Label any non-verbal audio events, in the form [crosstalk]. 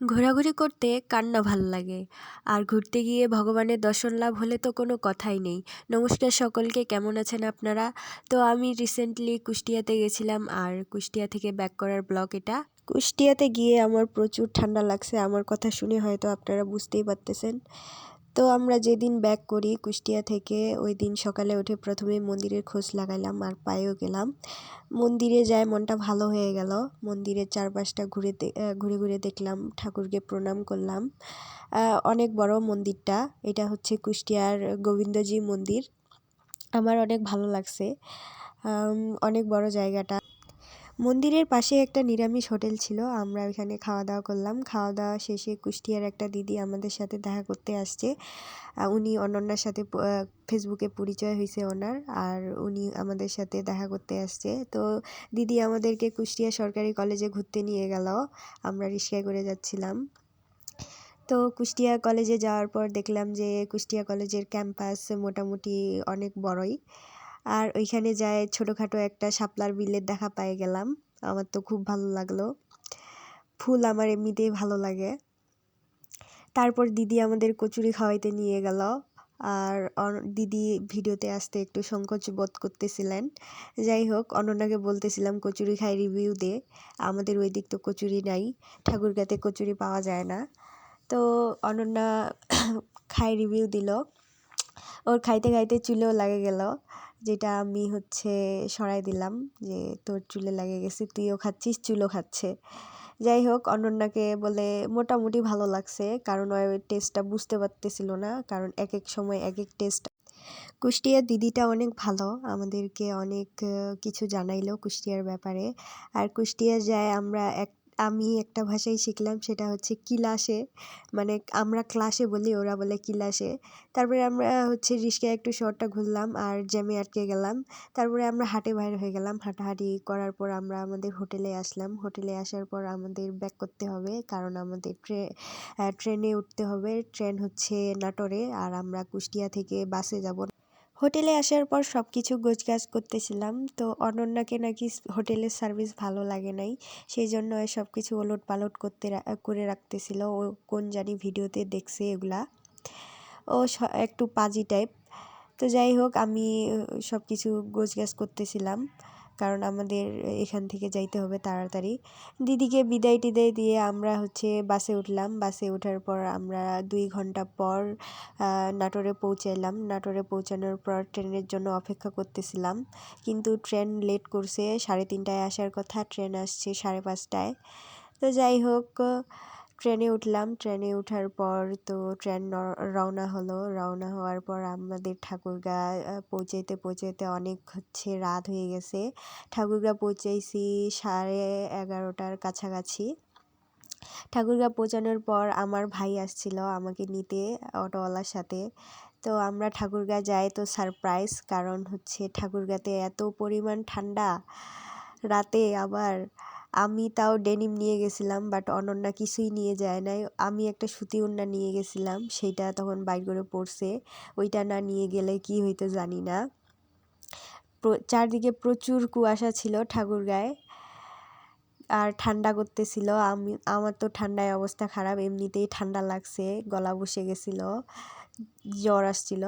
ঘোরাঘুরি করতে কার না ভালো লাগে। আর ঘুরতে গিয়ে ভগবানের দর্শন লাভ হলে তো কোনো কথাই নেই। নমস্কার সকলকে, কেমন আছেন আপনারা? তো আমি রিসেন্টলি কুষ্টিয়াতে গেছিলাম আর কুষ্টিয়া থেকে ব্যাক করার ব্লক এটা। কুষ্টিয়াতে গিয়ে আমার প্রচুর ঠান্ডা লাগছে। আমার কথা শুনে হয়তো আপনারা বুঝতেই পারতেছেন। তো আমরা যেদিন ব্যাক করি কুষ্টিয়া থেকে, ওই দিন সকালে উঠে প্রথমে মন্দিরের খোঁজ লাগাইলাম আর পায়েও গেলাম। মন্দিরে যায় মনটা ভালো হয়ে গেল। মন্দিরের চারপাশটা ঘুরে ঘুরে ঘুরে দেখলাম, ঠাকুরকে প্রণাম করলাম। অনেক বড় মন্দিরটা, এটা হচ্ছে কুষ্টিয়ার গোবিন্দজি মন্দির। আমার অনেক ভালো লাগছে। অনেক বড় জায়গাটা। মন্দিরের পাশে একটা নিরামিষ হোটেল ছিল, আমরা ওইখানে খাওয়া দাওয়া করলাম। খাওয়া দাওয়া শেষে কুষ্টিয়ার একটা দিদি আমাদের সাথে দেখা করতে আসছে। উনি অনন্যার সাথে ফেসবুকে পরিচয় হয়েছে ওনার, আর উনি আমাদের সাথে দেখা করতে আসছে। তো দিদি আমাদেরকে কুষ্টিয়া সরকারি কলেজে ঘুরতে নিয়ে গেল, আমরা রিক্সায় করে যাচ্ছিলাম। তো কুষ্টিয়া কলেজে যাওয়ার পর দেখলাম যে কুষ্টিয়া কলেজের ক্যাম্পাস মোটামুটি অনেক বড়ই। আর ওইখানে যায় ছোটোখাটো একটা শাপলার বিলের দেখা পাই গেলাম। আমার তো খুব ভালো লাগল। ফুল আমার এমনিতেই ভালো লাগে। তারপর দিদি আমাদের কচুরি খাওয়াইতে নিয়ে গেল। আর দিদি ভিডিওতে আসতে একটু সংকোচ বোধ করতেছিলেন। যাই হোক, অনন্যাকে বলতেছিলাম, কচুরি খাই রিভিউ দে। আমাদের ওই দিক তো কচুরি নাই। ঠাকুরগাতে কচুরি পাওয়া যায় না। তো অনন্যা [coughs] খাই রিভিউ দিল। ওর খাইতে খাইতে চুলেও লাগে গেল। যেটা আমি হচ্ছে সরাই দিলাম যে, তোর চুলে লাগে গেছে, তুইও খাচ্ছিস, চুলও খাচ্ছে। যাই হোক, অনন্যাকে বলে, মোটামুটি ভালো লাগছে। কারণ ওই টেস্টটা বুঝতে পারতেছিল না, কারণ এক এক সময় এক এক টেস্ট কুষ্টিয়ার দিদিটা অনেক ভালো, আমাদেরকে অনেক কিছু জানাইলো কুষ্টিয়ার ব্যাপারে। আর কুষ্টিয়া যায় আমরা এক আমি একটা ভাষাই শিখলাম, সেটা হচ্ছে কিলাসে। মানে আমরা ক্লাসে বলি, ওরা বলে কিলাসে। তারপরে আমরা হচ্ছে রিস্কায় একটু শহরটা ঘুরলাম আর জ্যামে আটকে গেলাম। তারপরে আমরা হাটে বাইর হয়ে গেলাম। হাঁটাহাঁটি করার পর আমরা আমাদের হোটেলে আসলাম। হোটেলে আসার পর আমাদের ব্যাক করতে হবে, কারণ আমাদের ট্রে ট্রেনে উঠতে হবে। ট্রেন হচ্ছে নাটোরে, আর আমরা কুষ্টিয়া থেকে বাসে যাব। হোটেলে আসার পর সব কিছু গোছগাছ করতেছিলাম। তো অনন্যাকে নাকি হোটেলের সার্ভিস ভালো লাগে নাই। সেই জন্য সব কিছু ওলট পালট করতে করে রাখতেছিল। ও কোন জানি ভিডিওতে দেখছে এগুলা। ও একটু পাজি টাইপ তো যাই হোক, আমি সব কিছু গোছগাছ করতেছিলাম। কারণ আমাদের এখান থেকে যাইতে হবে তাড়াতাড়ি। দিদিকে বিদায় টিদায় দিয়ে আমরা হচ্ছে বাসে উঠলাম। বাসে ওঠার পর আমরা দুই ঘণ্টা পর নাটোরে পৌঁছাইলাম। নাটোরে পৌঁছানোর পর ট্রেনের জন্য অপেক্ষা করতেছিলাম। কিন্তু ট্রেন লেট করছে, সাড়ে তিনটায় আসার কথা। ট্রেন আসছে সাড়ে পাঁচটায়। তো যাই হোক ট্রেনে উঠলাম। ট্রেনে ওঠার পর তো ট্রেন রওনা হলো। রওনা হওয়ার পর আমাদের ঠাকুরগা পৌঁছাইতে পৌঁছাইতে অনেক হচ্ছে রাত হয়ে গেছে। ঠাকুরগা পৌঁছাইছি সাড়ে এগারোটার কাছাকাছি। ঠাকুরগা পৌঁছানোর পর আমার ভাই আসছিল আমাকে নিতে, অটোওয়ালার সাথে। তো আমরা ঠাকুরগা যাই তো সারপ্রাইজ, কারণ হচ্ছে ঠাকুরগাতে এত পরিমাণ ঠান্ডা। রাতে আবার আমি তাও ডেনিম নিয়ে গেছিলাম বাট অনন্যা কিছুই নিয়ে যায় নাই। আমি একটা সুতি ওড়না নিয়ে গেছিলাম, সেইটা তখন বাইর করে পড়ছে ওইটা না নিয়ে গেলে কি হইতো জানি না। চারদিকে প্রচুর কুয়াশা ছিল ঠাকুরগাঁয়ে, আর ঠান্ডা করতেছিল। আমি, আমার তো ঠান্ডায় অবস্থা খারাপ, এমনিতেই ঠান্ডা লাগছে, গলা বসে গেছিল, জ্বর আসছিল।